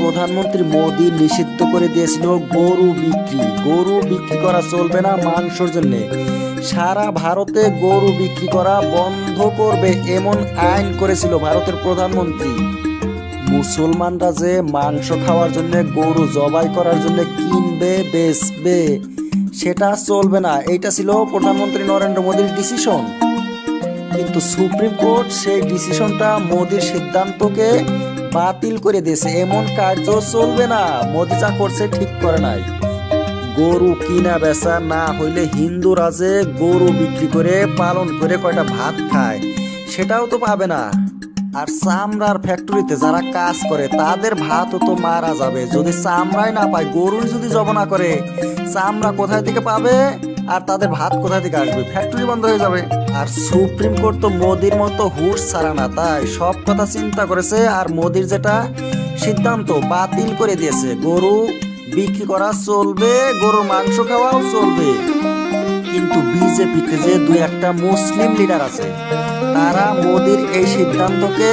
প্রধানমন্ত্রী মোদি নিষিদ্ধ করে দিয়েছিল গরু বিক্রি। গরু বিক্রি করা চলবে না মাংসর জন্য। সারা ভারতে গরু বিক্রি করা বন্ধ করবে এমন আইন করেছিল ভারতের প্রধানমন্ত্রী। মুসলমানরা যে মাংস খাওয়ার জন্য, গরু জবাই করার জন্য কিনবে, বেচবে, সেটা চলবে না। এইটা ছিল প্রধানমন্ত্রী নরেন্দ্র মোদীর ডিসিশন কিন্তু সুপ্রিম কোর্ট সেই ডিসিশনটা মোদীর সিদ্ধান্তকে বাতিল করে দিয়েছে। এমন কার্য চলবে না। মোদি যা করছে ঠিক করে নাই। গরু কিনা বেচা না হইলে হিন্দু রাজে গরু বিক্রি করে, পালন করে কয়টা ভাত খায়, সেটাও তো পাবে না। আর চামড়ার ফ্যাক্টরিতে যারা কাজ করে, তাদের ভাতও তো মারা যাবে। যদি চামড়াই না পায়, গরুই যদি জব না করে, চামড়া কোথায় থেকে পাবে? আর তাদের ভাত কোথায় থেকে আসবে? ফ্যাক্টরি বন্ধ হয়ে যাবে। আর সুপ্রিম কোর্ট তো মোদির মতো হুশ ছাড়া না, তাই সব কথা চিন্তা করেছে আর মোদির যেটা সিদ্ধান্ত বাতিল করে দিয়েছে। গরু বিক্রি করা চলবে, গরুর মাংস খাওয়াও চলবে। কিন্তু বিজেপিতে যে দুই একটা মুসলিম লিডার আছে, তারা মোদির এই সিদ্ধান্তকে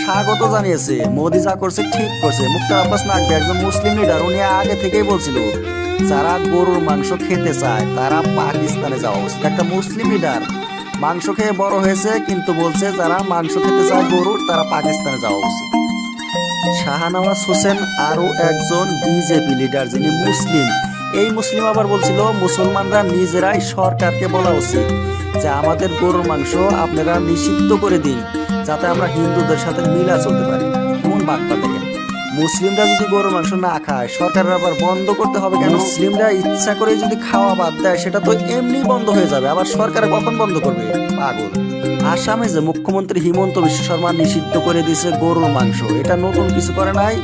স্বাগত জানিয়েছে। মোদি যা করছে ঠিক করছে। মুক্তার আব্বাস নাকবি একজন মুসলিম লিডার উনি আগে থেকেই বলছিল, যারা গরুর মাংস খেতে চায়, তারা পাকিস্তানে যাওয়া উচিত। একটা মুসলিম লিডার মাংস খেয়ে বড় হয়েছে, কিন্তু বলছে যারা মাংস খেতে চায় গরুর, তারা পাকিস্তানে যাওয়া উচিত। শাহনওয়াজ হোসেন আরও একজন বিজেপি লিডার যিনি মুসলিম। এই মুসলিম আবার বলছিল, মুসলমানরা নিজেরাই সরকারকে বলা উচিত যে আমাদের গরুর মাংস আপনারা নিষিদ্ধ করে দিন। যাতে আমরা হিন্দুদের সাথে মিলা চলতে পারি। এমন বার্তা দেখেন মুসলিমরা যদি গরুর মাংস না খায়, সরকারের আবার বন্ধ করতে হবে কেন? মুসলিমরা ইচ্ছা করে যদি খাওয়া বাদ দেয়, সেটা তো এমনি বন্ধ হয়ে যাবে। আবার সরকার কখন বন্ধ করবে? পাগল। আসামে যে মুখ্যমন্ত্রী হিমন্ত বিশ্ব শর্মা নিষিদ্ধ করে দিয়েছে গরুর মাংস, এটা নতুন কিছু করে নাই?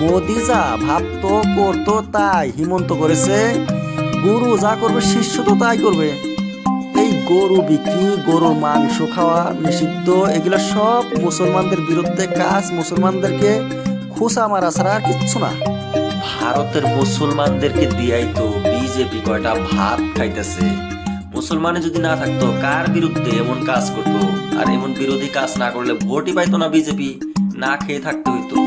মোদি যা ভাবতো, করতো, তাই হিমন্ত করেছে। গুরু যা করবে, শিষ্য তো তাই করবে। গরু বিক্রি, গরুর মাংস খাওয়া নিষিদ্ধ, এগুলো সব মুসলমানদের বিরুদ্ধে কাজ, মুসলমানদেরকে খুসা মারা ছাড়া কিচ্ছু না। ভারতের মুসলমানদেরকে দিয়াই তো বিজেপি কয়টা ভাত খাইতেছে। মুসলমানে যদি না থাকতো, কার বিরুদ্ধে এমন কাজ করতো? আর এমন বিরোধী কাজ না করলে ভোটই পাইতো না বিজেপি না খেয়ে থাকতে হইতো।